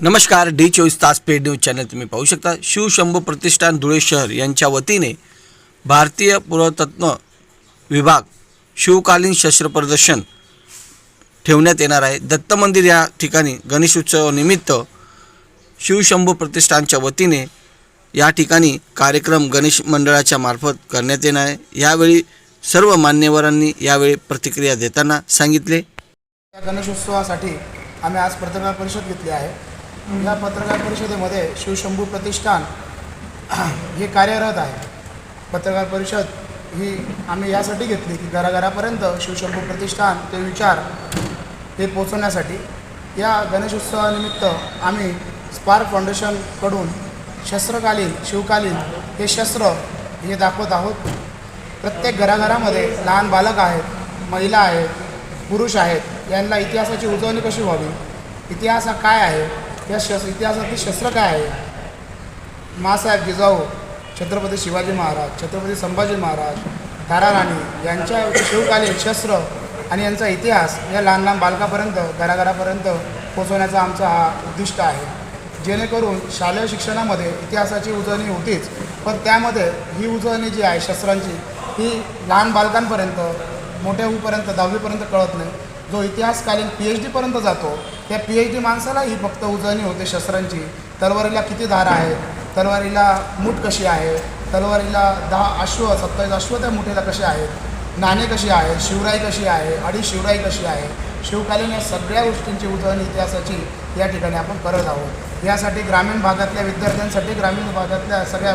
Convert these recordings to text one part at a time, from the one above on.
नमस्कार डी चोवीस तास पेड न्यूज चॅनल तुम्ही पाहू शकता. शिवशंभू प्रतिष्ठान धुळे शहर यांच्या वतीने भारतीय पुरातत्व विभाग शिवकालीन शस्त्र प्रदर्शन ठेवण्यात येणार आहे. दत्त मंदिर या ठिकाणी गणेश उत्सवानिमित्त शिवशंभू प्रतिष्ठानच्या वतीने या ठिकाणी कार्यक्रम गणेश मंडळाच्या मार्फत करण्यात येणार आहे. यावेळी सर्व मान्यवरांनी यावेळी प्रतिक्रिया देताना सांगितले. या गणेशोत्सवासाठी आम्ही आज पत्रकार परिषद घेतली आहे. या पत्रकार परिषदेमध्ये शिवशंभू प्रतिष्ठान हे कार्यरत आहे. पत्रकार परिषद ही आम्ही यासाठी घेतली की घराघरापर्यंत शिवशंभू प्रतिष्ठान ते विचार हे पोचवण्यासाठी या गणेशोत्सवानिमित्त आम्ही स्पार्क फाउंडेशनकडून शस्त्रकालीन शिवकालीन हे शस्त्र हे दाखवत आहोत. प्रत्येक घराघरामध्ये लहान बालक आहेत महिला आहेत पुरुष आहेत यांना इतिहासाची उजवणी कशी व्हावी इतिहास हा काय आहे या शस्त्र इतिहासातील शस्त्र काय आहे? मासाहेब जिजाऊ छत्रपती शिवाजी महाराज छत्रपती संभाजी महाराज तारा राणी यांच्या शिवकालीन शस्त्र आणि यांचा इतिहास या लहान लहान बालकापर्यंत घराघरापर्यंत पोचवण्याचा आमचा हा उद्दिष्ट आहे. जेणेकरून शालेय शिक्षणामध्ये इतिहासाची उजळणी होतीच पण त्यामध्ये ही उजळणी जी आहे शस्त्रांची ही लहान बालकांपर्यंत मोठ्या होईपर्यंत दहावीपर्यंत कळत नाही. जो इतिहासकालीन पी एच डीपर्यंत जातो त्या पी एच डी माणसाला ही फक्त उजळणी होते शस्त्रांची. तलवारीला किती धार आहेत? तलवारीला मूठ कशी आहे? तलवारीला दहा अश्व सत्तावीस अश्व त्या मुठीला कसे आहेत? नाणे कशी आहे शिवराई कशी आहे? अडी शिवराई कशी आहे? शिवकालीन या सगळ्या गोष्टींची उजळणी इतिहासाची या ठिकाणी आपण करत आहोत. यासाठी ग्रामीण भागातल्या विद्यार्थ्यांसाठी ग्रामीण भागातल्या सगळ्या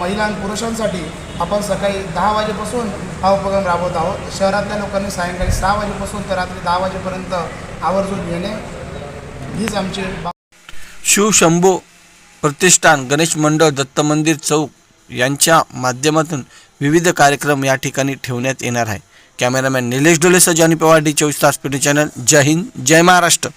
महिला आणि पुरुषांसाठी आपण सकाळी दहा वाजेपासून हा उपक्रम राबवत आहोत. शहरातल्या लोकांनी सायंकाळी सहा वाजेपासून तर रात्री दहा वाजेपर्यंत आवर्जून घेणे हीच आमची बा- शिवशंभू प्रतिष्ठान गणेश मंडळ दत्त मंदिर चौक यांच्या माध्यमातून विविध कार्यक्रम या ठिकाणी ठेवण्यात येणार आहे. कॅमेरामॅन निलेश डोलेसह जानी पवार डी चोवीस तास पीडी चॅनल. जय हिंद जय महाराष्ट्र.